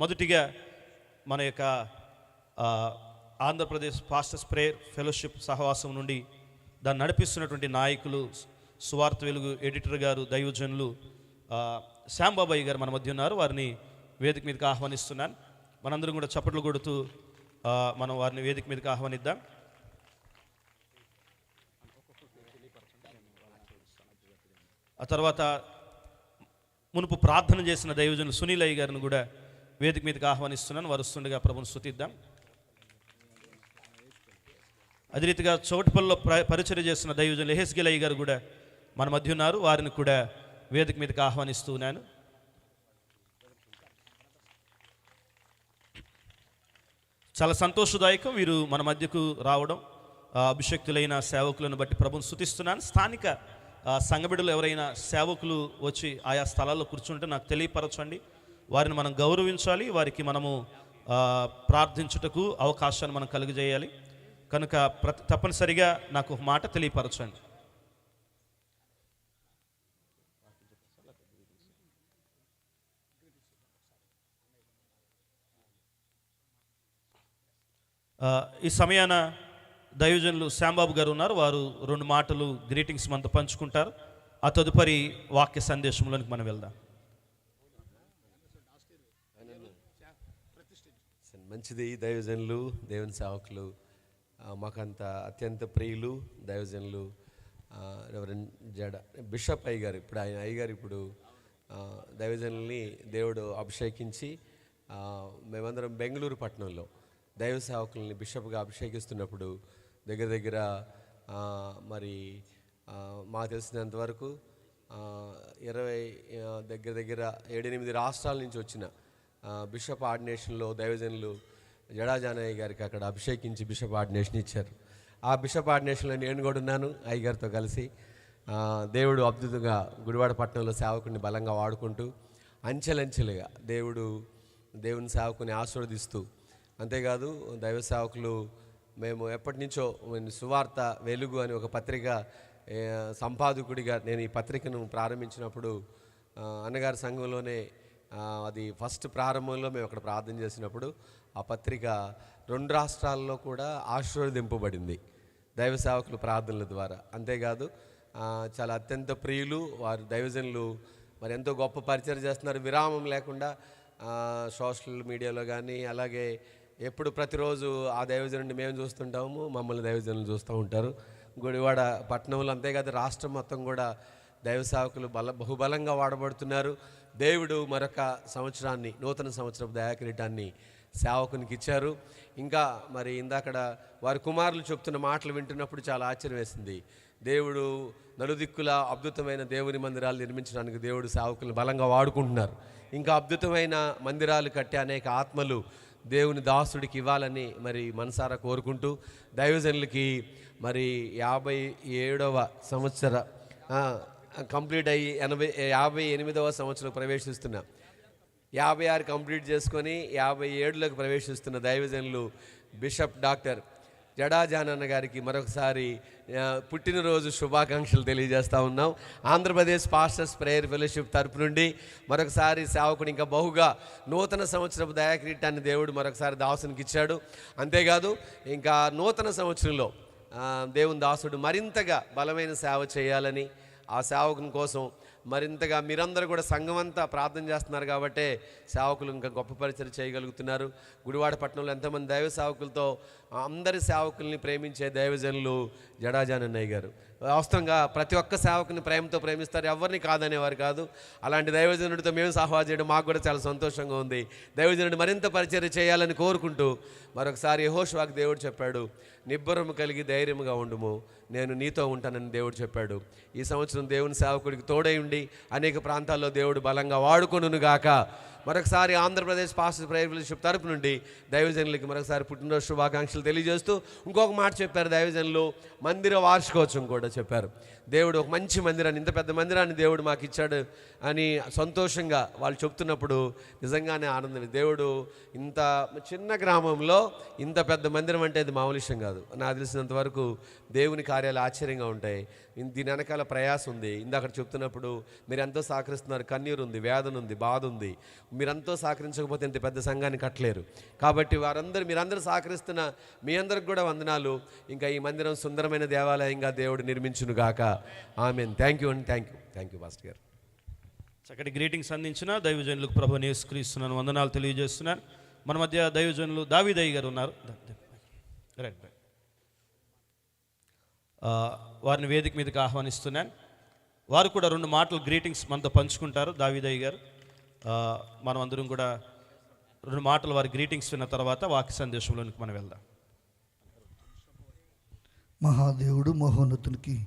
మొదటిగా మన యొక్క ఆంధ్రప్రదేశ్ పాస్టర్స్ ప్రేయర్ ఫెలోషిప్ సహవాసం నుండి దాన్ని నడిపిస్తున్నటువంటి నాయకులు సువార్త వెలుగు ఎడిటర్ గారు దైవజనులు శ్యాంబాబాయి గారు మన మధ్య ఉన్నారు. వారిని వేదిక మీదకి ఆహ్వానిస్తున్నాను. మనందరం కూడా చప్పట్లు కొడుతూ మనం వారిని వేదిక మీదకి ఆహ్వానిద్దాం. ఆ తర్వాత మునుపు ప్రార్థన చేసిన దైవజనులు సునీలయ్య గారిని కూడా వేదిక మీదకి ఆహ్వానిస్తున్నాను. వరుస్తుండగా ప్రభుని స్థుతిద్దాం అదే రీతిగా చౌటుపల్లిలో పరిచయం చేస్తున్న చేస్తున్న దైవజనులు ఎహెస్గిలయ్య గారు కూడా మన మధ్య ఉన్నారు. వారిని కూడా వేదిక మీదకి ఆహ్వానిస్తూ ఉన్నాను. చాలా సంతోషదాయకం వీరు మన మధ్యకు రావడం. అభిషక్తులైన సేవకులను బట్టి ప్రభుని స్థుతిస్తున్నాను స్థానిక ఆ, ఎవరైనా సేవకులు వచ్చి ఆయా స్థలాల్లో కూర్చుంటే నాకు తెలియపరచండి. వారిని మనం గౌరవించాలి వారికి మనము ప్రార్థించుటకు అవకాశాన్ని మనం కలుగజేయాలి. కనుక ప్రతి తప్పనిసరిగా నాకు ఒక మాట తెలియపరచండి. ఈ సమయాన దైవజనులు శ్యాంబాబు గారు ఉన్నారు. వారు రెండు మాటలు గ్రీటింగ్స్ మనతో పంచుకుంటారు. ఆ తదుపరి వాక్య సందేశంలోనికి మనం వెళ్దాం. మంచిది దైవజనులు దేవుని సేవకులు మాకంత అత్యంత ప్రియులు దైవజనులు ఆ, రెవరెండ్ జడ బిషప్ అయ్యగారు ఇప్పుడు ఆయన అయ్యగారు ఇప్పుడు దైవజనుల్ని దేవుడు అభిషేకించి మేమందరం బెంగళూరు పట్టణంలో దైవ సేవకుల్ని బిషప్గా అభిషేకిస్తున్నప్పుడు దగ్గర దగ్గర మరి మాకు తెలిసినంత వరకు ఇరవై దగ్గర దగ్గర ఏడెనిమిది రాష్ట్రాల నుంచి వచ్చిన బిషప్ ఆర్డినేషన్లో దైవజనులు జడాజానయ్య గారికి అక్కడ అభిషేకించి బిషప్ ఆర్డినేషన్ ఇచ్చారు. ఆ బిషప్ ఆర్డినేషన్లో నేను కూడా ఉన్నాను అయ్యగారితో కలిసి. దేవుడు అద్భుతంగా గుడివాడ పట్టణంలో సేవకుని బలంగా వాడుకుంటూ అంచెలంచెలుగా దేవుడు దేవుని సేవకుని ఆశీర్వదిస్తూ అంతేకాదు దైవ సేవకులు మేము ఎప్పటి నుంచో సువార్త వెలుగు అని ఒక పత్రిక సంపాదకుడిగా నేను ఈ పత్రికను ప్రారంభించినప్పుడు అన్నగారి సంఘంలోనే అది ఫస్ట్ ప్రారంభంలో మేము అక్కడ ప్రార్థన చేసినప్పుడు ఆ పత్రిక రెండు రాష్ట్రాల్లో కూడా ఆశీర్వదింపబడింది దైవ సేవకుల ప్రార్థనల ద్వారా. అంతేకాదు చాలా అత్యంత ప్రియులు వారు దైవజనులు మరి ఎంతో గొప్ప పరిచయం చేస్తున్నారు. విరామం లేకుండా సోషల్ మీడియాలో కానీ అలాగే ఎప్పుడు ప్రతిరోజు ఆ దైవజనుడిని మేము చూస్తుంటాము మమ్మల్ని దైవజనులు చూస్తూ ఉంటారు. గుడివాడ పట్టణంలో అంతేకాదు రాష్ట్రం మొత్తం కూడా దైవ సేవకులు బల బహుబలంగా వాడబడుతున్నారు. దేవుడు మరొక సంవత్సరాన్ని నూతన సంవత్సరపు దయాకిరీటాన్ని సేవకునికి ఇచ్చారు ఇంకా మరి ఇందాకడ వారి కుమారులు చెప్తున్న మాటలు వింటున్నప్పుడు చాలా ఆశ్చర్యం వేసింది. దేవుడు నలుదిక్కుల అద్భుతమైన దేవుని మందిరాలు నిర్మించడానికి దేవుడు సేవకులను బలంగా వాడుకుంటున్నారు. ఇంకా అద్భుతమైన మందిరాలు కట్టే అనేక ఆత్మలు దేవుని దాసుడికి ఇవ్వాలని మరి మనసారా కోరుకుంటూ దైవజనులకి మరి యాభై ఏడవ సంవత్సర కంప్లీట్ అయ్యి ఎనభై యాభై ఎనిమిదవ సంవత్సరం ప్రవేశిస్తున్నాం. యాభై ఆరు కంప్లీట్ చేసుకొని యాభై ఏడులోకి ప్రవేశిస్తున్న దైవజనులు బిషప్ డాక్టర్ జడాజానన్న గారికి మరొకసారి పుట్టినరోజు శుభాకాంక్షలు తెలియజేస్తూ ఉన్నాం. ఆంధ్రప్రదేశ్ పాస్టర్స్ ప్రేయర్ ఫెలోషిప్ తరపు నుండి మరొకసారి సేవకుడు ఇంకా బహుగా నూతన సంవత్సరపు దయాకిరీటాన్ని దేవుడు మరొకసారి దాసునికి ఇచ్చాడు. అంతేకాదు ఇంకా నూతన సంవత్సరంలో దేవుని దాసుడు మరింతగా బలమైన సేవ చేయాలని ఆ సేవకుని కోసం మరింతగా మీరందరూ కూడా సంఘం అంతా ప్రార్థన చేస్తున్నారు కాబట్టే సేవకులు ఇంకా గొప్ప పరిచయం చేయగలుగుతున్నారు. గుడివాడ పట్టణంలో ఎంతమంది దైవ సేవకులతో అందరి సేవకుల్ని ప్రేమించే దైవజనులు జడాజానన్నయ్య గారు. వాస్తవంగా ప్రతి ఒక్క సేవకుని ప్రేమతో ప్రేమిస్తారు. ఎవరిని కాదనేవారు కాదు. అలాంటి దైవజనుడితో మేము సహవా చేయడం మాకు కూడా చాలా సంతోషంగా ఉంది. దైవజనుడు మరింత పరిచయం చేయాలని కోరుకుంటూ మరొకసారి యెహోషువాకు దేవుడు చెప్పాడు నిబ్బరము కలిగి ధైర్యముగా ఉండుము. నేను నీతో ఉంటానని దేవుడు చెప్పాడు. ఈ సంవత్సరం దేవుని సేవకుడికి తోడై ఉండి అనేక ప్రాంతాల్లో దేవుడు బలంగా వాడుకొనును గాక మరొకసారి ఆంధ్రప్రదేశ్ పాస్టర్ ప్రేయర్ ఫెలోషిప్ తరపు నుండి దైవజనులకి మరొకసారి పుట్టినరోజు శుభాకాంక్షలు తెలియజేస్తూ ఇంకొక మాట చెప్పారు దైవజనులు మందిర వార్షికోత్సవం కూడా చెప్పారు. దేవుడు ఒక మంచి మందిరాన్ని ఇంత పెద్ద మందిరాన్ని దేవుడు మాకు ఇచ్చాడు అని సంతోషంగా వాళ్ళు చెప్తున్నప్పుడు నిజంగానే ఆనందం. దేవుడు ఇంత చిన్న గ్రామంలో ఇంత పెద్ద మందిరం అంటే అది మామూలు విషయం కాదు. నాకు తెలిసినంత వరకు దేవుని కార్యాలు ఆశ్చర్యంగా ఉంటాయి. దీని వెనకాల ప్రయాసం ఉంది. ఇందాక చెప్తున్నప్పుడు మీరు ఎంతో సహకరిస్తున్నారు. కన్నీరు ఉంది వేదన ఉంది బాధ ఉంది. మీరంతా సహకరించకపోతే ఇంత పెద్ద సంఘాన్ని కట్టలేరు. కాబట్టి వారందరూ మీరందరూ సహకరిస్తున్న మీ అందరికి కూడా వందనాలు. ఇంకా ఈ మందిరం సుందరమైన దేవాలయంగా దేవుడు నిర్మించును గాక. ఆమె థ్యాంక్ యూ అండి. Thank you. Thank you master గారు. చక్కటి గ్రీటింగ్స్ అందించిన దైవజనులకు ప్రభు నేస్కరిస్తున్నాను వందనాలు తెలియజేస్తున్నాను. మన మధ్య దైవజనులు దావిదయ్య గారు ఉన్నారు. Right right. వారిని వేదిక మీదకి ఆహ్వానిస్తున్నాను. వారు కూడా రెండు మాటలు గ్రీటింగ్స్ మనతో పంచుకుంటారు. దావిదయ్య గారు మనం అందరం కూడా రెండు మాటలు వారి గ్రీటింగ్స్ విన్న తర్వాత వాక్య సందేశంలోనికి మనం వెళ్దాం. మహాదేవుడు మహోన్నతునికి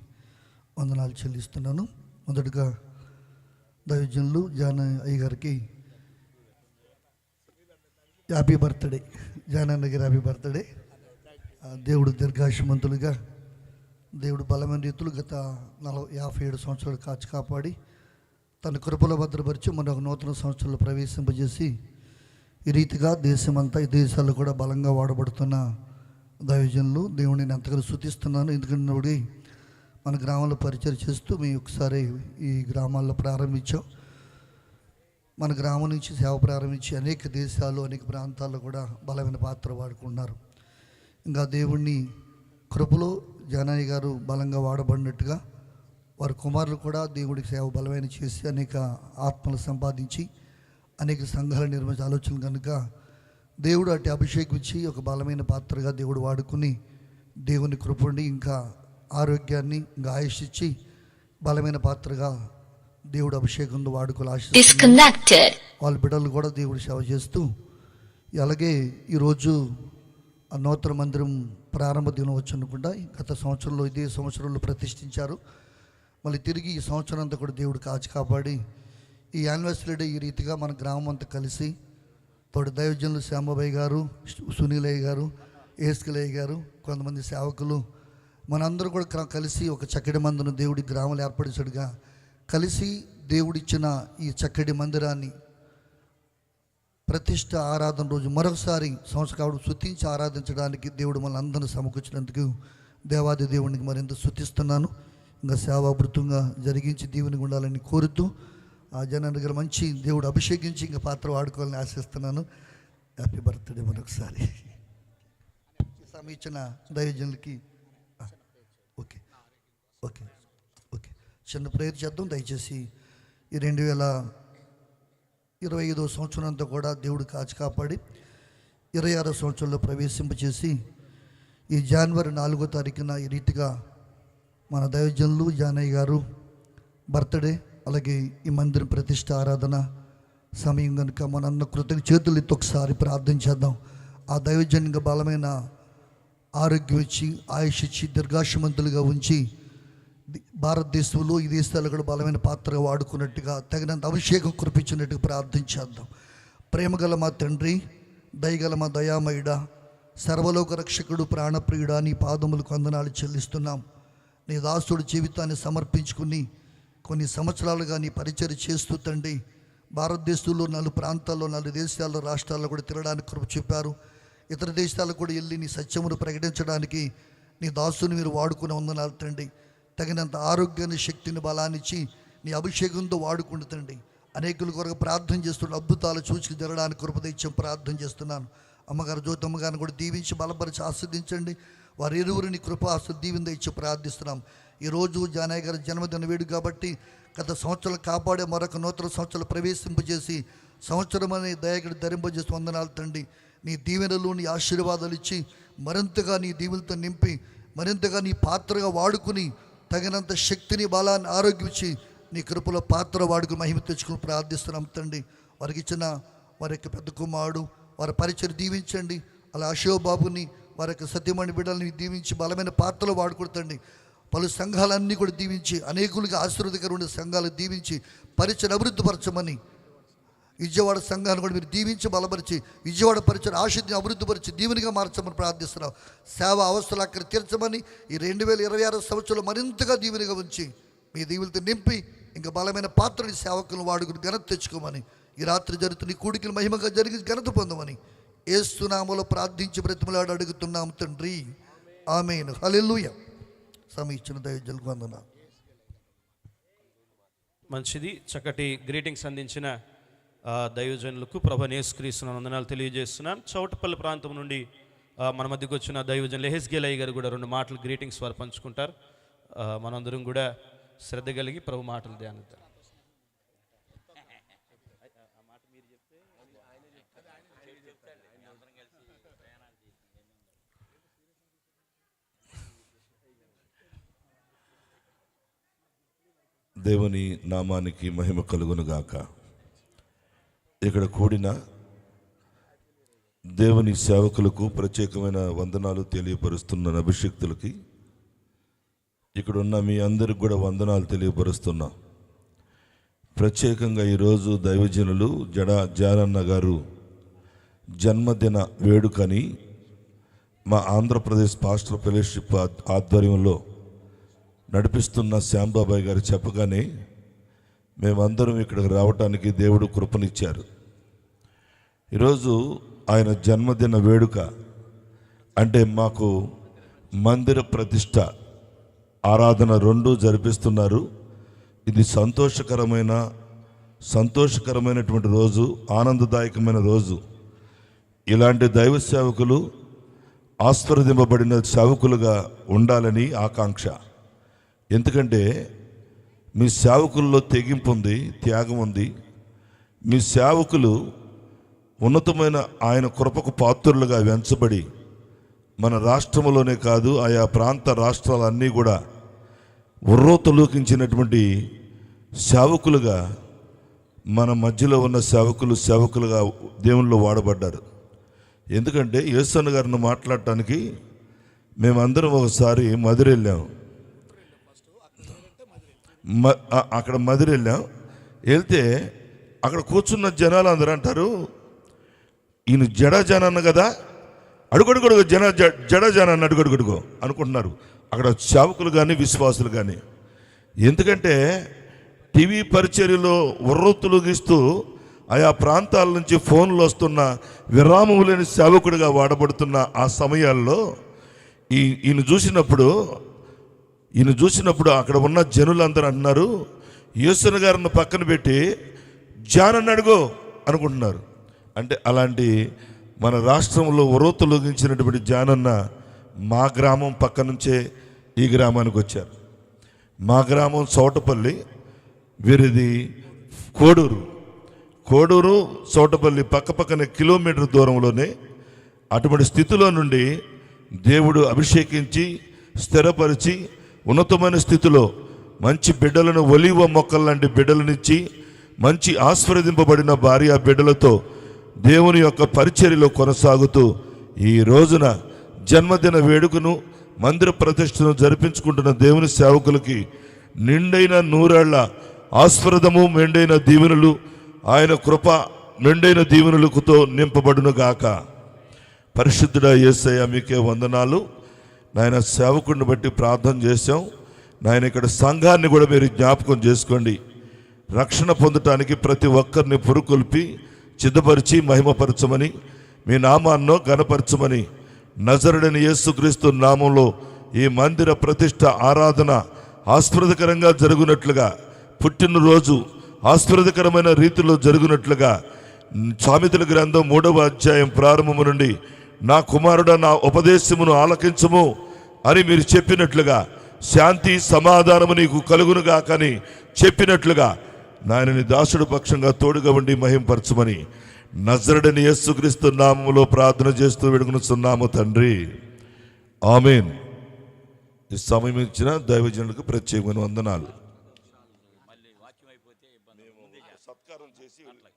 వందనాలు చెల్లిస్తున్నాను. మొదటగా దైవజనులు జాన అయ్య గారికి హ్యాపీ బర్త్డే జానన్న గారి హ్యాపీ బర్త్డే దేవుడు దీర్ఘాశమంతులుగా దేవుడు బలమైన రీతులు గత నలభై యాభై ఏడు సంవత్సరాలు కాచి కాపాడి తన కృపలో భద్రపరిచి మన ఒక నూతన సంవత్సరంలో ప్రవేశింపజేసి ఈ రీతిగా దేశమంతా ఈ దేశాల్లో కూడా బలంగా వాడబడుతున్న దైవజనులు దేవుడిని నేను ఎంతగానో శుతిస్తున్నాను ఎందుకంటే మన గ్రామంలో పరిచయం చేస్తూ మేము ఒకసారి ఈ గ్రామాల్లో ప్రారంభించాం. మన గ్రామం నుంచి సేవ ప్రారంభించి అనేక దేశాలు అనేక ప్రాంతాల్లో కూడా బలమైన పాత్ర వాడుకుంటున్నారు ఇంకా దేవుణ్ణి కృపలో జానయ్య గారు బలంగా వాడబడినట్టుగా వారి కుమారులు కూడా దేవుడికి సేవ బలమైన చేసి అనేక ఆత్మలు సంపాదించి అనేక సంఘాలు నిర్మించే ఆలోచన కనుక దేవుడు అటు అభిషేకం ఇచ్చి ఒక బలమైన పాత్రగా దేవుడు వాడుకుని దేవుని కృపండి ఇంకా ఆరోగ్యాన్ని ఇంకా ఆయుష్ ఇచ్చి బలమైన పాత్రగా దేవుడు అభిషేకంలో వాడుకోవాలి ఆశ disconnected. వాళ్ళ బిడ్డలు కూడా దేవుడు సేవ చేస్తూ అలాగే ఈరోజు ఆ నూతన మందిరం ప్రారంభ దినోత్సవం అనుకుంటా. గత సంవత్సరంలో ఇదే సంవత్సరంలో ప్రతిష్ఠించారు. మళ్ళీ తిరిగి ఈ సంవత్సరం అంతా కూడా దేవుడు కాచి కాపాడి ఈ యానివర్సరీ డే ఈ రీతిగా మన గ్రామం అంతా కలిసి తోటి దైవజనులు శ్యాంబాబాయ్ గారు సునీలయ్య గారు ఏస్కలయ్య గారు కొంతమంది సేవకులు మనందరూ కూడా కలిసి ఒక చక్కటి మందును దేవుడి గ్రామాలు ఏర్పడించడుగా కలిసి దేవుడిచ్చిన ఈ చక్కటి మందిరాన్ని ప్రతిష్ట ఆరాధన రోజు మరొకసారి సంస్కారం కావడం శుతించి ఆరాధించడానికి దేవుడు మన అందరిని సమకూర్చినందుకు దేవాది దేవునికి మరింత శుతిస్తున్నాను ఇంకా సేవాభృతంగా జరిగించి దేవుని ఉండాలని కోరుతూ ఆ జనాన్ని దగ్గర మంచి దేవుడు అభిషేకించి ఇంకా పాత్ర వాడుకోవాలని ఆశిస్తున్నాను. హ్యాపీ బర్త్డే మరొకసారి. సమయం ఇచ్చిన దైవజనులకి ఓకే. ఓకే. ఓకే. చిన్న ప్రేయర్ చేద్దాం. దయచేసి ఈ రెండు వేల ఇరవై ఐదో సంవత్సరం అంతా కూడా దేవుడు కాచి కాపాడి ఇరవై ఆరో సంవత్సరంలో ప్రవేశింపచేసి ఈ జనవరి నాలుగో తారీఖున ఈ రీతిగా మన దైవజనులు జానయ్య గారు బర్త్డే అలాగే ఈ మందిరం ప్రతిష్ట ఆరాధన సమయం కనుక మనందరం కృతజ్ఞ చేతులు ఎత్తి ఒకసారి ప్రార్థన చేద్దాం. ఆ దైవజన్యంగా బలమైన ఆరోగ్యం ఇచ్చి ఆయుష్ ఇచ్చి దీర్ఘాశమంతులుగా ఉంచి భారతదేశంలో ఈ దేశాలు కూడా బలమైన పాత్రగా వాడుకున్నట్టుగా తగినంత అభిషేకం కురిపించినట్టుగా ప్రార్థించేద్దాం ప్రేమగల మా తండ్రి దయగల మా దయామయుడ సర్వలోక రక్షకుడు ప్రాణప్రియుడా నీ పాదములకు వందనాలు చెల్లిస్తున్నాం. నీ దాసుడు జీవితాన్ని సమర్పించుకుని కొన్ని సంవత్సరాలుగా నీ పరిచయం చేస్తూ తండ్రి భారతదేశంలో నాలుగు ప్రాంతాల్లో నాలుగు దేశాల్లో రాష్ట్రాల్లో కూడా తిరగడానికి కృప చెప్పారు ఇతర దేశాలకు కూడా వెళ్ళి నీ సత్యమును ప్రకటించడానికి నీ దాసుని మీరు వాడుకునే వందనాలు తండ్రి. తగినంత ఆరోగ్యాన్ని శక్తిని బలాన్నిచ్చి నీ అభిషేకంతో వాడుకుంటు తండ్రి. అనేకుల కొరకు ప్రార్థన చేస్తున్న అద్భుతాలు చూసి జరగడానికి కృపదైత్యం ప్రార్థన చేస్తున్నాను. అమ్మగారు జ్యోతమ్మ గారిని కూడా దీవించి బలపరిచి ఆస్వాదించండి వారి ఇరువురిని కృప ఆస్వాద ఇచ్చి ప్రార్థిస్తున్నాం. ఈరోజు జానయ్య గారి జన్మదిన వేడు కాబట్టి గత సంవత్సరాలు కాపాడే మరొక నూతన సంవత్సరాలు ప్రవేశింపజేసి సంవత్సరం అనే దయగడి ధరింపజేసి వందనాలు తండ్రి. నీ దీవెనలు నీ ఆశీర్వాదాలు ఇచ్చి మరింతగా నీ దీవులతో నింపి మరింతగా నీ పాత్రగా వాడుకుని తగినంత శక్తిని బలాన్ని ఆరోగ్యం ఇచ్చి నీ కృపలో పాత్ర వాడుకుని మహిమ తెచ్చుకుని ప్రార్థిస్తున్నాం తండ్రి. వారికి ఇచ్చిన వారి యొక్క పెద్ద కుమారుడు వారి పరిచయం దీవించండి. అలా అశోబాబుని వారి యొక్క సత్యమణి బిడ్డల్ని దీవించి బలమైన పాత్రలు వాడుకుంటండి పలు సంఘాలన్నీ కూడా దీవించి అనేకులుగా ఆశీర్వదకరమైన సంఘాలు దీవించి పరిచయం అభివృద్ధిపరచమని విజయవాడ సంఘాన్ని కూడా మీరు దీవించి బలపరిచి విజయవాడ పరిచయం ఆశుద్ధిని అభివృద్ధిపరిచి దీవునిగా మార్చమని ప్రార్థిస్తున్నాం. సేవ అవస్థలు అక్కడ తీర్చమని ఈ రెండు వేల ఇరవై ఆరు సంవత్సరంలో మరింతగా దీవునిగా ఉంచి మీ దీవులతో నింపి ఇంకా బలమైన పాత్రని సేవకులను వాడుకుని ఘనత తెచ్చుకోమని ఈ రాత్రి జరుగుతున్న ఈ మహిమగా జరిగి ఘనత పొందమని ఏస్తున్నాములో ప్రార్థించి బ్రతిమలాడు అడుగుతున్నాం తండ్రి. ఆమెను. హలెల్లుయ. సమీక్షణ దయజలకు వందనాలు. మంచిది చక్కటి గ్రీటింగ్స్ అందించిన దైవజనులకు ప్రభ నేస్క్రీస్తున్న వందనాలు తెలియజేస్తున్నాను. చౌటపల్లి ప్రాంతం నుండి మన మధ్యకు వచ్చిన దైవజనులు హెస్గేలయ్య గారు కూడా రెండు మాటలు గ్రీటింగ్స్ వారు పంచుకుంటారు. మనందరం కూడా శ్రద్ధ కలిగి ప్రభు మాటలు ధ్యానిద్దాం. దేవుని నామానికి మహిమ కలుగునుగాక. ఇక్కడ కూడిన దేవుని సేవకులకు ప్రత్యేకమైన వందనాలు తెలియపరుస్తున్న అభిషక్తులకి ఇక్కడ ఉన్న మీ అందరికి కూడా వందనాలు తెలియపరుస్తున్నా. ప్రత్యేకంగా ఈరోజు దైవజనులు జడ జానన్న గారు జన్మదిన వేడుకని మా ఆంధ్రప్రదేశ్ పాస్టర్ ఫెలోషిప్ ఆధ్వర్యంలో నడిపిస్తున్న శ్యాంబాబాయ్ గారు చెప్పగానే మేమందరం ఇక్కడికి రావటానికి దేవుడు కృపనిచ్చారు. ఈరోజు ఆయన జన్మదిన వేడుక అంటే మాకు మందిర ప్రతిష్ట ఆరాధన రెండు జరిపిస్తున్నారు. ఇది సంతోషకరమైన సంతోషకరమైనటువంటి రోజు ఆనందదాయకమైన రోజు. ఇలాంటి దైవ సేవకులు ఆస్వర్దింపబడిన సేవకులుగా ఉండాలని ఆకాంక్ష. ఎందుకంటే మీ సేవకుల్లో తెగింపు ఉంది త్యాగం ఉంది. మీ సేవకులు ఉన్నతమైన ఆయన కృపకు పాత్రులుగా వెంచబడి మన రాష్ట్రంలోనే కాదు ఆయా ప్రాంత రాష్ట్రాలన్నీ కూడా ఉర్రోతలోకించినటువంటి సేవకులుగా మన మధ్యలో ఉన్న సేవకులు సేవకులుగా దేవునిలో వాడబడ్డారు. ఎందుకంటే యేసన్న గారిని మాట్లాడటానికి మేమందరం ఒకసారి మధుర వెళ్ళాం. అక్కడ మధుర వెళ్ళాం. వెళ్తే అక్కడ కూర్చున్న జనాలు అందరూ అంటారు ఈయన జడ జనన్న కదా? అడుగడుగడుగు జన జడ జనాన్ని అడుగడుగడుగో అనుకుంటున్నారు. అక్కడ సేవకులు కానీ విశ్వాసులు కానీ ఎందుకంటే టీవీ పరిచర్యలో ఉర్రొత్తులుగిస్తూ ఆయా ప్రాంతాల నుంచి ఫోన్లు వస్తున్న విరామం లేని సేవకుడిగా వాడబడుతున్న ఆ సమయాల్లో ఈ ఈయన చూసినప్పుడు ఈయన చూసినప్పుడు అక్కడ ఉన్న జనులందరూ అంటున్నారు యేసుని గారిని పక్కన పెట్టి జానని అడుగు అనుకుంటున్నారు. అంటే అలాంటి మన రాష్ట్రంలో ఉరోతులొగించినటువంటి జానన్న మా గ్రామం పక్క నుంచే ఈ గ్రామానికి వచ్చారు. మా గ్రామం చోటపల్లి వీరిది కోడూరు. కోడూరు చోటపల్లి పక్క పక్కన కిలోమీటర్ దూరంలోనే అటువంటి స్థితిలో నుండి దేవుడు అభిషేకించి స్థిరపరిచి ఉన్నతమైన స్థితిలో మంచి బిడ్డలను ఒలివ మొక్కల లాంటి బిడ్డలనిచ్చి మంచి ఆస్వాదింపబడిన భార్య బిడ్డలతో దేవుని యొక్క పరిచర్యలో కొనసాగుతూ ఈ రోజున జన్మదిన వేడుకను మందిర ప్రతిష్టను జరిపించుకుంటున్న దేవుని సేవకులకి నిండైన నూరేళ్ళ ఆస్పదము మెండైన దీవెనలు ఆయన కృప మెండైన దీవెనలకుతో నింపబడునుగాక. పరిశుద్ధుడ యేసయ్య మీకే వందనాలు. నాయన సేవకుడిని బట్టి ప్రార్థన చేశాం. నాయన ఇక్కడ సంఘాన్ని కూడా మీరు జ్ఞాపకం చేసుకోండి. రక్షణ పొందటానికి ప్రతి ఒక్కరిని పురుకొల్పి సిద్ధపరిచి మహిమపరచమని మీ నామాన్నో గనపరచమని నజరుడని యేసుక్రీస్తు నామంలో ఈ మందిర ప్రతిష్ట ఆరాధన ఆస్పదకరంగా జరుగునట్లుగా పుట్టినరోజు ఆస్పదకరమైన రీతిలో జరుగునట్లుగా సామెతల గ్రంథం మూడవ అధ్యాయం ప్రారంభము నుండి నా కుమారుడ నా ఉపదేశమును ఆలకించము అని మీరు చెప్పినట్లుగా శాంతి సమాధానము నీకు కలుగునుగా కానీ చెప్పినట్లుగా నాయనని దాసుడు పక్షంగా తోడుగా ఉండి మహింపరచమని నజరడని యేసుక్రీస్తు నామములో ప్రార్థన చేస్తూ వెడుకునుస్తున్నాము తండ్రి. ఆమెన్. ఈ సమయం ఇచ్చిన దైవజనులకు ప్రత్యేకమైన వందనాలు సత్కారం చేసి ఉంటాం.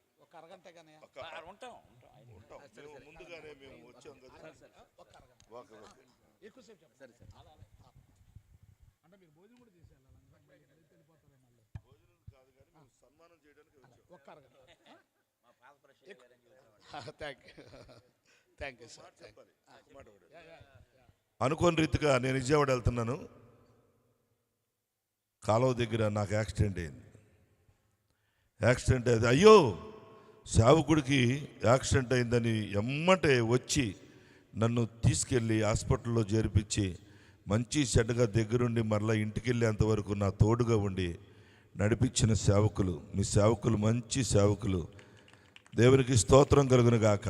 మేము ముందుగానే మేము వచ్చాం కదా okay, okay. Thank you thank you sir అనుకోని రీతిగా నేను విజయవాడ వెళ్తున్నాను. కాలువ దగ్గర నాకు యాక్సిడెంట్ అయింది. యాక్సిడెంట్ అయింది. అయ్యో! సేవకుడికి యాక్సిడెంట్ అయిందని ఎమ్మటే వచ్చి నన్ను తీసుకెళ్ళి హాస్పిటల్లో చేర్పించి మంచి చెడ్డగా దగ్గరుండి మరలా ఇంటికి వెళ్ళేంత వరకు నా తోడుగా ఉండి నడిపించిన సేవకులు మీ సేవకులు మంచి సేవకులు. దేవునికి స్తోత్రం కలుగును గాక.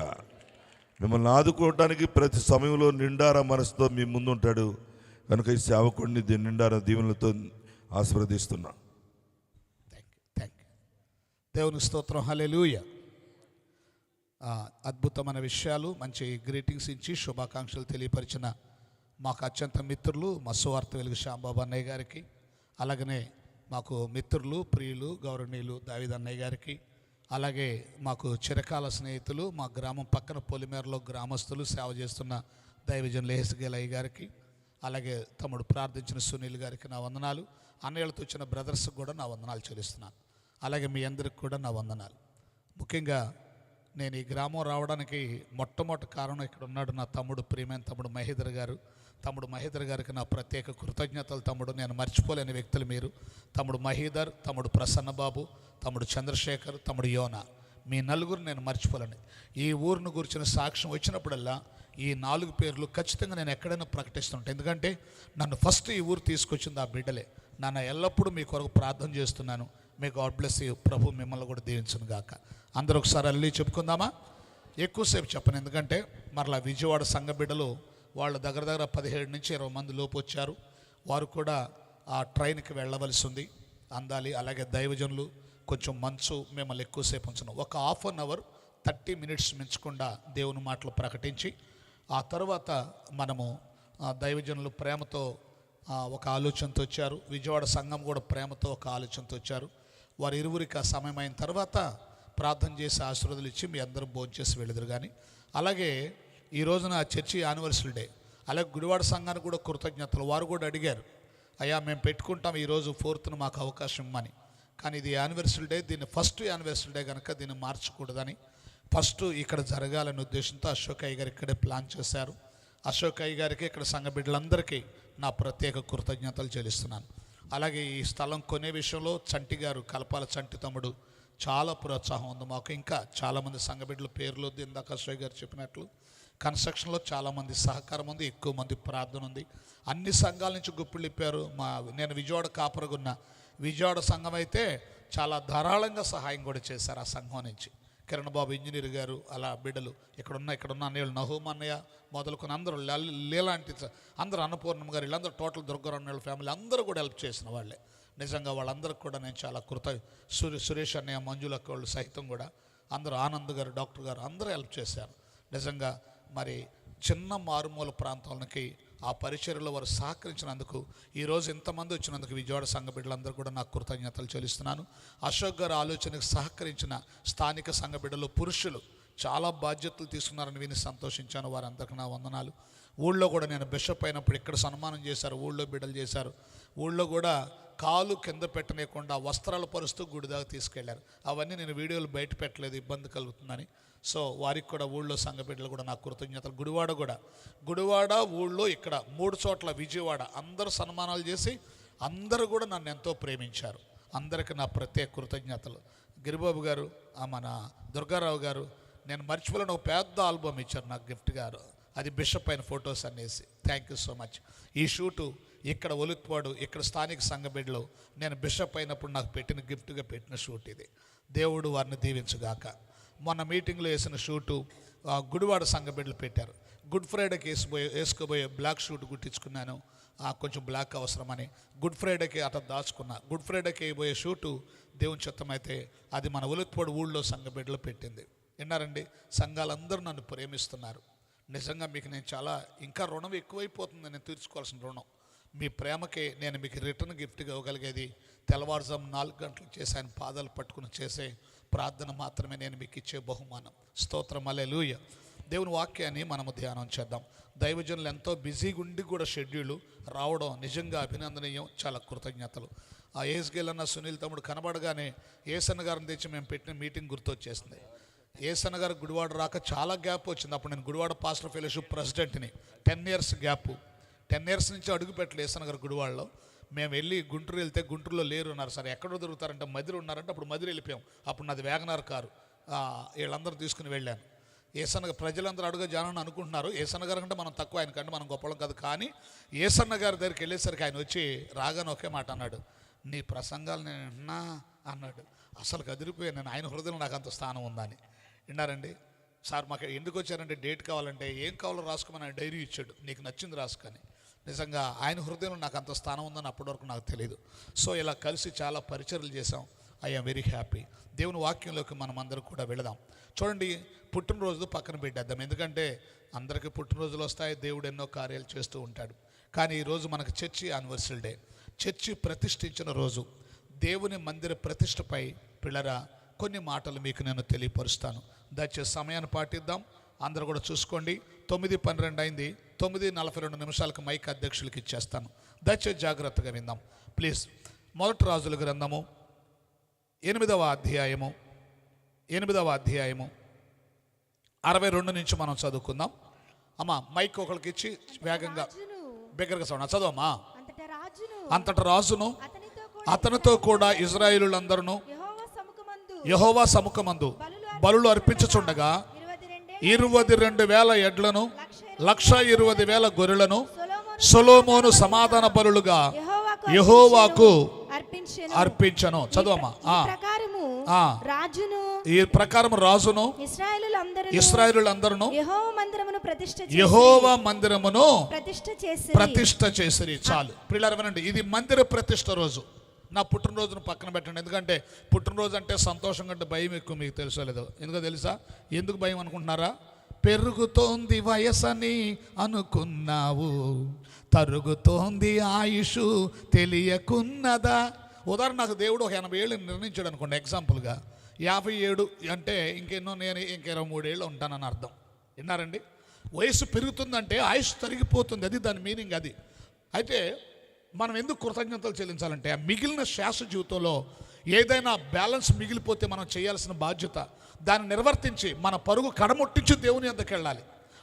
మిమ్మల్ని ఆదుకోవడానికి ప్రతి సమయంలో నిండార మనసుతో మీ ముందుంటాడు. కనుక ఈ సేవకుడిని దీని నిండార దీవెనలతో ఆశీర్వదిస్తున్నా. థ్యాంక్ యూ థ్యాంక్ యూ దేవుని స్తోత్రం. హల్లెలూయా అద్భుతమైన విషయాలు మంచి గ్రీటింగ్స్ ఇచ్చి శుభాకాంక్షలు తెలియపరిచిన మాకు అత్యంత మిత్రులు మా సువార్త వెలుగు శ్యాంబాబు అన్నయ్య గారికి అలాగనే మాకు మిత్రులు ప్రియులు గౌరవనీయులు దావిదన్నయ్య గారికి అలాగే మాకు చిరకాల స్నేహితులు మా గ్రామం పక్కన పొలిమేరలో గ్రామస్తులు సేవ చేస్తున్న దైవజన్ లేహస్గేలయ్య గారికి అలాగే తమ్ముడు ప్రార్థించిన సునీల్ గారికి నా వందనాలు. అన్నయ్యలతో వచ్చిన బ్రదర్స్కి కూడా నా వందనాలు చెల్లిస్తున్నాను. అలాగే మీ అందరికి కూడా నా వందనాలు. ముఖ్యంగా నేను ఈ గ్రామం రావడానికి మొట్టమొదటి కారణం ఇక్కడ ఉన్నాడు నా తమ్ముడు ప్రియమైన తమ్ముడు మహేందర్ గారు. తమ్ముడు మహేంద్ర గారికి నా ప్రత్యేక కృతజ్ఞతలు తమ్ముడు. నేను మర్చిపోలేని వ్యక్తులు మీరు. తమ్ముడు మహీధర్ తమ్ముడు ప్రసన్నబాబు తమ్ముడు చంద్రశేఖర్ తమ్ముడు యోన. మీ నలుగురు నేను మర్చిపోలేను. ఈ ఊరిని గురించిన సాక్ష్యం వచ్చినప్పుడల్లా ఈ నాలుగు పేర్లు ఖచ్చితంగా నేను ఎక్కడైనా ప్రకటిస్తుంటాను ఎందుకంటే నన్ను ఫస్ట్ ఈ ఊరు తీసుకొచ్చింది ఆ బిడ్డలే. నన్ను ఎల్లప్పుడూ మీ కొరకు ప్రార్థన చేస్తున్నాను. మీ గాడ్ బ్లెస్ ప్రభు మిమ్మల్ని కూడా దీవించను గాక. అందరూ ఒకసారి అల్లి చెప్పుకుందామా? ఎక్కువసేపు చెప్పను. ఎందుకంటే మరలా విజయవాడ సంఘ బిడ్డలు వాళ్ళు దగ్గర దగ్గర పదిహేడు నుంచి ఇరవై మంది లోపు వచ్చారు. వారు కూడా ఆ ట్రైన్కి వెళ్ళవలసి ఉంది. అందాలి అలాగే దైవజనులు కొంచెం మంచు మిమ్మల్ని ఎక్కువసేపు ఉంచను. ఒక half an hour thirty minutes మించకుండా దేవుని మాటలు ప్రకటించి ఆ తర్వాత మనము ఆ, దైవజనులు ప్రేమతో ఒక ఆలోచనతో వచ్చారు. విజయవాడ సంఘం కూడా ప్రేమతో ఒక ఆలోచనతో వచ్చారు. వారి ఇరువురికి ఆ సమయం అయిన తర్వాత ప్రార్థన చేసి ఆశీర్వాదాలు ఇచ్చి మీ అందరూ భోజనం చేసి వెళ్ళదురు కానీ అలాగే ఈ రోజున చర్చి యానివర్సరీ డే అలాగే గుడివాడ సంఘానికి కూడా కృతజ్ఞతలు. వారు కూడా అడిగారు అయ్యా మేము పెట్టుకుంటాం ఈరోజు ఫోర్త్న మాకు అవకాశం ఇమ్మని. కానీ ఇది యానివర్సరీ డే దీన్ని ఫస్ట్ యానివర్సరీ డే కనుక దీన్ని మార్చకూడదని ఫస్ట్ ఇక్కడ జరగాలనే ఉద్దేశంతో అశోక్ అయ్య గారు ఇక్కడే ప్లాన్ చేశారు. అశోక్ అయ్య గారికి ఇక్కడ సంఘ బిడ్డలందరికీ నా ప్రత్యేక కృతజ్ఞతలు చెల్లిస్తున్నాను. అలాగే ఈ స్థలం కొనే విషయంలో చంటి గారు కలపాల చంటి తమ్ముడు చాలా ప్రోత్సాహం ఉంది మాకు. ఇంకా చాలామంది సంఘ బిడ్డల పేర్లు ఇందాక అశోక్ గారు చెప్పినట్లు కన్స్ట్రక్షన్లో చాలామంది సహకారం ఉంది ఎక్కువ మంది ప్రార్థన ఉంది. అన్ని సంఘాల నుంచి గుప్పిళ్ళు ఇప్పారు మా నేను విజయవాడ కాపరగున్న విజయవాడ సంఘం అయితే చాలా ధారాళంగా సహాయం కూడా చేశారు ఆ సంఘం నుంచి. కిరణ్ బాబు ఇంజనీర్ గారు అలా బిడ్డలు ఇక్కడున్న ఇక్కడున్న అన్నయ్యలు నహూమ్ అన్నయ్య మొదలుకొని అందరూ లల్- లీలాంటి అందరూ అన్నపూర్ణం గారు వీళ్ళందరూ టోటల్ దుర్గారావు ఫ్యామిలీ అందరూ కూడా హెల్ప్ చేసిన వాళ్ళే. నిజంగా వాళ్ళందరికీ కూడా నేను చాలా కృత సురే సురేష్ అన్నయ్య మంజులక్క వాళ్ళు సైతం కూడా అందరూ ఆనంద్ గారు డాక్టర్ గారు అందరూ హెల్ప్ చేశారు. నిజంగా మరి చిన్న మారుమూల ప్రాంతాలకి ఆ పరిచర్లో వారు సహకరించినందుకు ఈరోజు ఇంతమంది వచ్చినందుకు విజయవాడ సంఘ బిడ్డలందరూ కూడా నాకు కృతజ్ఞతలు చెల్లిస్తున్నాను. అశోక్ గారు ఆలోచనకు సహకరించిన స్థానిక సంఘ బిడ్డలు పురుషులు చాలా బాధ్యతలు తీసుకున్నారని విని సంతోషించాను. వారందరికీ నా వందనాలు. ఊళ్ళో కూడా నేను బిషప్ అయినప్పుడు ఇక్కడ సన్మానం చేశారు ఊళ్ళో బిడ్డలు చేశారు. ఊళ్ళో కూడా కాలు కింద పెట్టనీయకుండా వస్త్రాలు పరుస్తూ గుడి దాకా తీసుకెళ్ళారు. అవన్నీ నేను వీడియోలు బయట పెట్టలేదు ఇబ్బంది కలుగుతుందని. సో వారికి కూడా ఊళ్ళో సంఘబిడ్డలు కూడా నా కృతజ్ఞతలు. గుడివాడ కూడా. గుడివాడ ఊళ్ళో ఇక్కడ మూడు చోట్ల విజయవాడ అందరూ సన్మానాలు చేసి అందరూ కూడా నన్ను ఎంతో ప్రేమించారు. అందరికీ నా ప్రత్యేక కృతజ్ఞతలు. గిరిబాబు గారు మన దుర్గారావు గారు నేను మర్చిపోలేని ఒక పెద్ద ఆల్బమ్ ఇచ్చారు నాకు గిఫ్ట్ గారు. అది బిషప్ అయిన ఫొటోస్ అనేసి. Thank you so much. ఈ షూటు ఇక్కడ ఒలుత్వాడు ఇక్కడ స్థానిక సంఘబిడ్డలో నేను బిషప్ అయినప్పుడు నాకు పెట్టిన గిఫ్ట్గా పెట్టిన షూట్ ఇది. దేవుడు వారిని దీవించుగాక. మొన్న మీటింగ్లో వేసిన షూటు గుడివాడ సంఘ బిడ్డలు పెట్టారు. గుడ్ ఫ్రైడేకి వేసిపోయే వేసుకోబోయే బ్లాక్ షూట్ కుట్టించుకున్నాను కొంచెం బ్లాక్ అవసరమని. గుడ్ ఫ్రైడేకి అట్లా దాచుకున్నా. గుడ్ ఫ్రైడేకి వేయబోయే షూటు దేవుని చిత్తమైతే అది మన ఉలిక్పోడు ఊళ్ళో సంఘ బిడ్డలు పెట్టింది. విన్నారండి? సంఘాలందరూ నన్ను ప్రేమిస్తున్నారు. నిజంగా మీకు నేను చాలా ఇంకా రుణం ఎక్కువైపోతుంది నేను తీర్చుకోవాల్సిన రుణం. మీ ప్రేమకే నేను మీకు రిటర్న్ గిఫ్ట్గా ఇవ్వగలిగేది తెల్లవారుజాము నాలుగు గంటలు చేసి ఆయన పాదాలు పట్టుకుని చేసే ప్రార్థన మాత్రమే నేను మీకు ఇచ్చే బహుమానం. స్తోత్రం అలెలుయ దేవుని వాక్యాన్ని మనము ధ్యానం చేద్దాం. దైవజనులు ఎంతో బిజీగా ఉండి కూడా షెడ్యూలు రావడం నిజంగా అభినందనీయం చాలా కృతజ్ఞతలు. ఆ ఏస్గేల్ అన్న సునీల్ తమ్ముడు కనబడగానే ఏసన్న గారిని తెచ్చి మేము పెట్టిన మీటింగ్ గుర్తొచ్చేసింది. ఏసన్న గారు గుడివాడ రాక చాలా గ్యాప్ వచ్చింది. అప్పుడు నేను Gudivada pastor fellowship ప్రెసిడెంట్ని. Ten years gap. Ten years నుంచి అడుగు పెట్టలేదు ఏసన్న గారు గుడివాడలో. మేము వెళ్ళి గుంటూరు వెళ్తే గుంటూరులో లేరు ఉన్నారు సార్ ఎక్కడో దొరుకుతారంటే మదిరి ఉన్నారంటే అప్పుడు మదిరి వెళ్ళిపోయాం. అప్పుడు నాది వేగనార్ కారు. వీళ్ళందరూ తీసుకుని వెళ్ళాను. ఏసన్న ప్రజలందరూ అడుగు జనాన్ని అనుకుంటున్నారు. ఏసన్న గారు కంటే మనం తక్కువ ఆయన కంటే మనం గొప్పలం కాదు. కానీ ఏసన్న గారి దగ్గరికి వెళ్ళేసరికి ఆయన వచ్చి రాగానే ఒకే మాట అన్నాడు. నీ ప్రసంగాలు నేను విన్నా అన్నాడు. అసలు కదిరిపోయాను నేను. ఆయన హృదయంలో నాకు అంత స్థానం ఉందని. విన్నారండి? సార్ మాకు ఎందుకు వచ్చారంటే డేట్ కావాలంటే ఏం కావాలో రాసుకోమని డైరీ ఇచ్చాడు. నీకు నచ్చింది రాసుకొని నిజంగా ఆయన హృదయంలో నాకు అంత స్థానం ఉందని అప్పటి వరకు నాకు తెలియదు సో ఇలా కలిసి చాలా పరిచర్లు చేసాం ఐఎమ్ వెరీ హ్యాపీ దేవుని వాక్యంలోకి మనం అందరం కూడా వెళదాం. చూడండి పుట్టినరోజు పక్కన పెట్టేద్దాం. ఎందుకంటే అందరికీ పుట్టినరోజులు వస్తాయి. దేవుడు ఎన్నో కార్యాలు చేస్తూ ఉంటాడు. కానీ ఈరోజు మనకు చర్చి యానివర్సరీ డే చర్చి ప్రతిష్ఠించిన రోజు. దేవుని మందిర ప్రతిష్టపై పిల్లరా కొన్ని మాటలు మీకు నేను తెలియపరుస్తాను. దయచేసి సమయాన్ని పాటిద్దాం. అందరూ కూడా చూసుకోండి. తొమ్మిది పన్నెండు అయింది. తొమ్మిది నలభై రెండు నిమిషాలకు మైక్ అధ్యక్షులకి ఇచ్చేస్తాను. దయచేసి జాగ్రత్తగా విందాం. ప్లీజ్ మొదటి రాజుల గ్రంథము ఎనిమిదవ అధ్యాయము ఎనిమిదవ అధ్యాయము అరవై రెండు నుంచి మనం చదువుకుందాం. అమ్మా మైక్ ఒకరికి ఇచ్చి వేగంగా బిగ్గరగా చదవమ్మా చదవమ్మా. అంతటా రాజును. అంతట రాజును. అతనితో కూడా ఇజ్రాయేలులందరూ యెహోవా సముఖమందు యహోవా సముఖమందు బలులు అర్పించుచుండగా ఇరవై రెండే వేల ఎడ్లను లక్ష ఇరవై వేల గొర్రెలను సొలొమోను సమాధాన బలులుగా యెహోవాకు అర్పించెను. చదవమ్మా. రాజును ఈ ప్రకారం రాజును ఇస్రాయేలులందరూ యెహోవా మందిరమును చేసి చేసి ప్రతిష్ట చేసిరి. చాలు. పిల్లలు వినండి ఇది మందిర ప్రతిష్ట రోజు. నా పుట్టినరోజును పక్కన పెట్టండి. ఎందుకంటే పుట్టినరోజు అంటే సంతోషం కంటే భయం ఎక్కువ మీకు తెలుసో లేదో. ఎందుకో తెలుసా? ఎందుకు భయం అనుకుంటున్నారా? పెరుగుతోంది వయసని అనుకున్నావు. తరుగుతోంది ఆయుష్ తెలియకున్నదా? ఉదాహరణ నాకు దేవుడు ఒక ఎనభై ఏళ్ళు నిర్ణయించాడు అనుకోండి ఎగ్జాంపుల్గా. యాభై ఏడు అంటే ఇంకెన్నో నేను ఇంక ఇరవై మూడేళ్ళు ఉంటానని అర్థం. విన్నారండి? వయసు పెరుగుతుందంటే ఆయుష్ తరిగిపోతుంది. అది దాని మీనింగ్ అది. అయితే మనం ఎందుకు కృతజ్ఞతలు చెల్లించాలంటే ఆ మిగిలిన శ్వాస జీవితంలో ఏదైనా బ్యాలెన్స్ మిగిలిపోతే మనం చేయాల్సిన బాధ్యత దాన్ని నిర్వర్తించి మన పరుగు కడముట్టించి దేవుని ఎందుకు వెళ్ళాలి.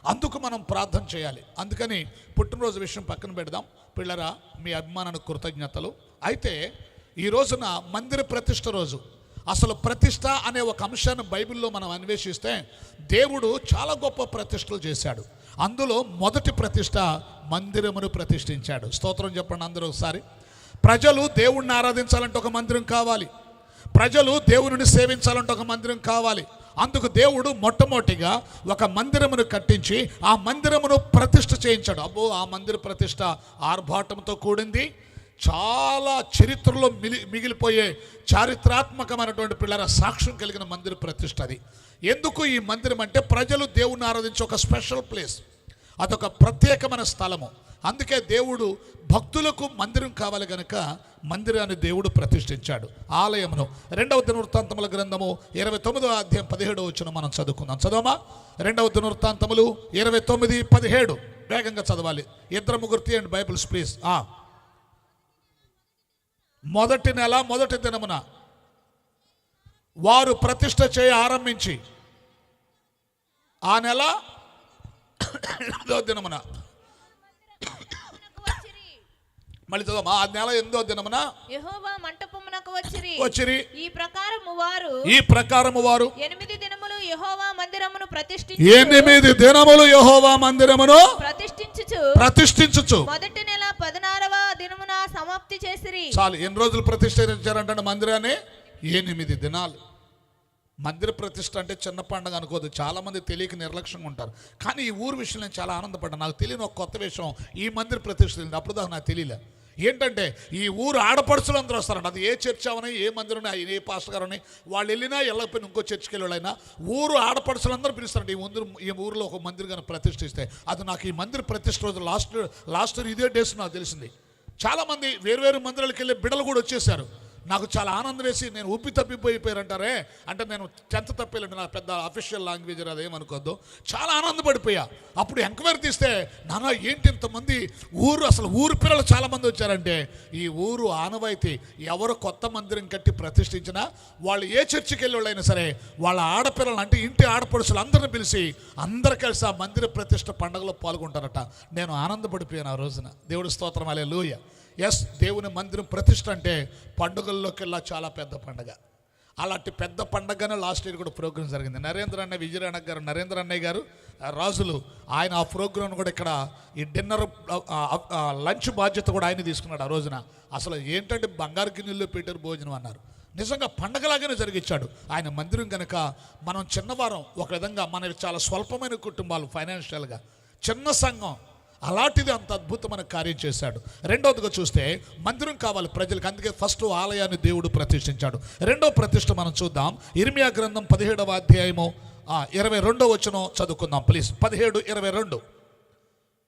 అందుకు మనం ప్రార్థన చేయాలి. అందుకని పుట్టినరోజు విషయం పక్కన పెడదాం. పిల్లరా మీ అభిమానానికి కృతజ్ఞతలు. అయితే ఈ రోజున మందిర ప్రతిష్ట రోజు అసలు ప్రతిష్ట అనే ఒక అంశాన్ని బైబిల్లో మనం అన్వేషిస్తే దేవుడు చాలా గొప్ప ప్రతిష్టలు చేశాడు. అందులో మొదటి ప్రతిష్ట మందిరమును ప్రతిష్ఠించాడు. స్తోత్రం చెప్పండి అందరూ ఒకసారి. ప్రజలు దేవుణ్ణి ఆరాధించాలంటే ఒక మందిరం కావాలి. ప్రజలు దేవుని సేవించాలంటే ఒక మందిరం కావాలి. అందుకు దేవుడు మొట్టమొదటిగా ఒక మందిరమును కట్టించి ఆ మందిరమును ప్రతిష్ఠ చేయించాడు. అబ్బో ఆ మందిర ప్రతిష్ట ఆర్భాటంతో కూడింది. చాలా చరిత్రలో మిలి మిగిలిపోయే చారిత్రాత్మకమైనటువంటి పిల్లల సాక్ష్యం కలిగిన మందిర ప్రతిష్ట అది. ఎందుకు ఈ మందిరం అంటే ప్రజలు దేవుణ్ణి ఆరాధించే ఒక స్పెషల్ ప్లేస్. అదొక ప్రత్యేకమైన స్థలము. అందుకే దేవుడు భక్తులకు మందిరం కావాలి గనుక మందిరాన్ని దేవుడు ప్రతిష్ఠించాడు. ఆలయమును. రెండవ దినవృత్తాంతముల గ్రంథము ఇరవై తొమ్మిదవ అధ్యాయం పదిహేడు వచ్చిన మనం చదువుకుందాం. చదవమా? రెండవ దినవృత్తాంతములు ఇరవై తొమ్మిది పదిహేడు. వేగంగా చదవాలి. ఇద్దరు ముగ్గురు తీయండి బైబిల్స్ ప్లీజ్. ఆ. మొదటి నెల మొదటి దినమున వారు ప్రతిష్ట చేయ ఆరంభించి ఆ నెల ఎనిమిదో దినమున మళ్ళీ చదవమా ఆ నెల ఎనిమిదో దినమున యెహోవా మంటపమునకు వచ్చిరి. వచ్చిరి. ఈ ప్రకారము వారు ఈ ప్రకారము వారు ఎనిమిది దినములు యెహోవా మందిరమును ప్రతిష్ఠించు ఎనిమిది దినములు యహోవా మందిరమును ప్రతిష్ఠించుచు ప్రతిష్ఠించుచు. మొదటి నెల పదనారవ దినమున సమాప్తి చేసిరి. చాలు ఎన్ని రోజులు ప్రతిష్ఠించారంటే మందిరాన్ని? ఎనిమిది దినాలు. మందిర ప్రతిష్ఠ అంటే చిన్న పండుగ అనుకోదు చాలా మంది తెలియక నిర్లక్ష్యంగా ఉంటారు. కానీ ఈ ఊరు విషయం నేను చాలా ఆనందపడ్డాను. నాకు తెలియని ఒక కొత్త విషయం ఈ మందిర ప్రతిష్ఠ తెలియదు. అప్పుడు దాకా నాకు తెలియలే. ఏంటంటే ఈ ఊరు ఆడపడుచులు అందరూ వస్తారంట. అది ఏ చర్చ్ అవని ఏ మందిరం ఏ పాస్టర్ గారని వాళ్ళు వెళ్ళినా వెళ్ళకపోయినా ఇంకో చర్చికి వెళ్ళినా ఊరు ఆడపడుచులందరూ పిలుస్తారంట. ఈ మందిరం ఈ ఊరిలో ఒక మందిరం కానీ ప్రతిష్ఠిస్తే అది నాకు ఈ మందిర ప్రతిష్ఠ రోజు లాస్ట్ లాస్ట్ ఇదే డేస్ నాకు తెలిసింది. చాలామంది వేరు మందిరాలకు వెళ్ళి బిడలు కూడా వచ్చేసారు. నాకు చాలా ఆనందం వేసి నేను ఉప్పి తప్పిపోయిపోయారంటారే అంటే నేను టెన్త్ తప్పేలంటే నా పెద్ద అఫీషియల్ లాంగ్వేజ్ అదేమనుకోద్దు చాలా ఆనందపడిపోయా. అప్పుడు ఎంక్వైరీ తీస్తే నాన్న ఏంటి ఇంతమంది ఊరు అసలు ఊరు పిల్లలు చాలామంది వచ్చారంటే ఈ ఊరు ఆనవాయితీ. ఎవరు కొత్త మందిరం కట్టి ప్రతిష్ఠించినా వాళ్ళు ఏ చర్చికి వెళ్ళి వాళ్ళైనా సరే వాళ్ళ ఆడపిల్లలు అంటే ఇంటి ఆడపడుచులు అందరిని పిలిచి అందరు కలిసి ఆ మందిర ప్రతిష్ట పండుగలో పాల్గొంటారట. నేను ఆనందపడిపోయాను ఆ రోజున. దేవుడి స్తోత్రం. అలే లూయ ఎస్ దేవుని మందిరం ప్రతిష్ట అంటే పండుగల్లోకెల్లా చాలా పెద్ద పండగ. అలాంటి పెద్ద పండగనే లాస్ట్ ఇయర్ కూడా ప్రోగ్రామ్ జరిగింది. నరేంద్ర అన్నయ్య విజయరాణ గారు నరేంద్ర అన్నయ్య గారు రాజులు ఆయన ఆ ప్రోగ్రామ్ కూడా ఇక్కడ ఈ డిన్నర్ లంచ్ బాధ్యత కూడా ఆయన తీసుకున్నాడు ఆ రోజున. అసలు ఏంటంటే బంగారు గిన్నెల్లో పెట్టారు భోజనం అన్నారు. నిజంగా పండగలాగానే జరిగించాడు. ఆయన మందిరం కనుక మనం చిన్నవారం ఒక విధంగా మన చాలా స్వల్పమైన కుటుంబాలు ఫైనాన్షియల్గా చిన్న సంఘం అలాంటిది అంత అద్భుతమైన కార్యం చేశాడు. రెండవదిగా చూస్తే మందిరం కావాలి ప్రజలకు అందుకే ఫస్ట్ ఆలయాన్ని దేవుడు ప్రతిష్ఠించాడు. రెండో ప్రతిష్ఠ మనం చూద్దాం. ఇర్మియా గ్రంథం పదిహేడవ అధ్యాయము ఆ, ఇరవై రెండో వచనం చదువుకుందాం ప్లీజ్ పదిహేడు ఇరవై రెండు.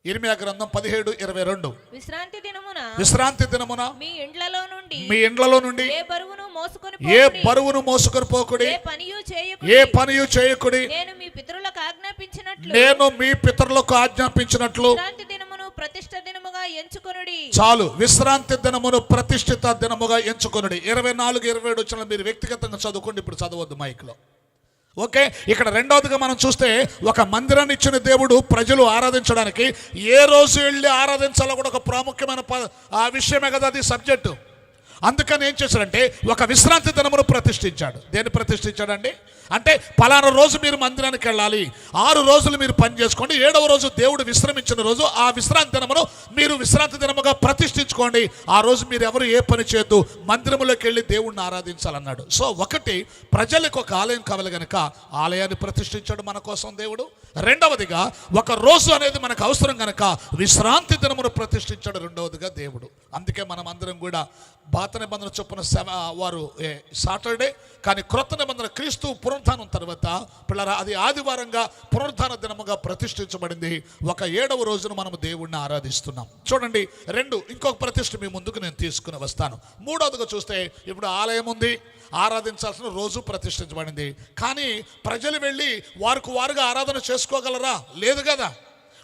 ఇర్మియా గ్రంథం పదిహేడు ఇరవై రెండు. విశ్రాంతి దినమున విశ్రాంతి దినమున మీ ఇండ్లలో నుండి మీ ఇండ్లలో నుండి ఏ బరువును మోసుకొని ఏ. బరువును మోసుకొని పోకుడి? ఏ పనియు ఏ చేయకుడి పనియు చేయకుడి? నేను మీ పితరులకు ఆజ్ఞాపించినట్లు నేను మీ పితరులకు ఆజ్ఞాపించినట్లు విశ్రాంతి ప్రతిష్ట ఎంచుకొనుడి. చాలు. విశ్రాంతి దినమును ప్రతిష్ఠిత దినముగా ఎంచుకొనుడి. ఇరవై నాలుగు ఇరవై ఏడు వచ్చిన మీరు వ్యక్తిగతంగా చదువుకోండి. ఇప్పుడు చదవద్దు మైక్లో. ఓకే? ఇక్కడ రెండవదిగా మనం చూస్తే ఒక మందిరాన్ని ఇచ్చిన దేవుడు ప్రజలు ఆరాధించడానికి ఏ రోజు వెళ్ళి ఆరాధించాలో కూడా ఒక ప్రాముఖ్యమైన ప- ఆ విషయమే కదా అది సబ్జెక్టు. అందుకని ఏం చేశాడంటే ఒక విశ్రాంతి దినమును ప్రతిష్ఠించాడు. దేన్ని ప్రతిష్ఠించాడండి? అంటే పలానా రోజు మీరు మందిరానికి వెళ్ళాలి ఆరు రోజులు మీరు పని చేసుకోండి ఏడవ రోజు దేవుడు విశ్రమించిన రోజు ఆ విశ్రాంతి దినమును మీరు విశ్రాంతి దినముగా ప్రతిష్ఠించుకోండి. ఆ రోజు మీరు ఎవరు ఏ పని చేయొద్దు మందిరంలోకి వెళ్ళి దేవుణ్ణి ఆరాధించాలన్నాడు. సో ఒకటి ప్రజలకు ఒక ఆలయం కావాలి గనక ఆలయాన్ని ప్రతిష్ఠించాడు మన కోసం దేవుడు. రెండవదిగా ఒక రోజు అనేది మనకు అవసరం గనక విశ్రాంతి దినమును ప్రతిష్ఠించాడు రెండవదిగా దేవుడు. అందుకే మనం అందరం కూడా పాత నిబంధన చొప్పున వారు సాటర్డే కానీ క్రొత్త నిబంధన క్రీస్తు పునరుద్ధానం తర్వాత పిల్లరా అది ఆదివారంగా పునరుద్ధాన దినముగా ప్రతిష్ఠించబడింది. ఒక ఏడవ రోజున మనం దేవుణ్ణి ఆరాధిస్తున్నాం. చూడండి రెండు ఇంకొక ప్రతిష్ఠ మీ ముందుకు నేను తీసుకుని వస్తాను. మూడవదిగా చూస్తే ఇప్పుడు ఆలయం ఉంది ఆరాధించాల్సిన రోజు ప్రతిష్ఠించబడింది. కానీ ప్రజలు వెళ్ళి వారికి వారుగా ఆరాధన చేసుకోగలరా? లేదు కదా?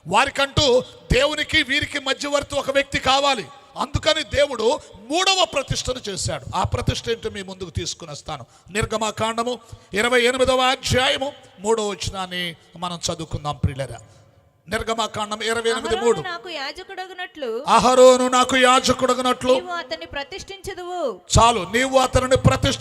వారికంటూ దేవునికి వీరికి మధ్యవర్తి ఒక వ్యక్తి కావాలి. అందుకని దేవుడు మూడవ ప్రతిష్టను చేశాడు. ఆ ప్రతిష్ట ఏంటో మీ ముందుకు తీసుకుని వస్తాను. నిర్గమాకాండము ఇరవై ఎనిమిదవ అధ్యాయము మూడవ వచనాన్ని మనం చదువుకుందాం ప్రియులరా. నిర్గమాకాండం ఇరవై ఎనిమిది మూడు. నాకు యాజకుడగునట్లు. అహరోను నాకు యాజకుడగనట్లు. అతన్ని ప్రతిష్ఠించదువు. చాలు నీవు అతనిని ప్రతిష్ఠ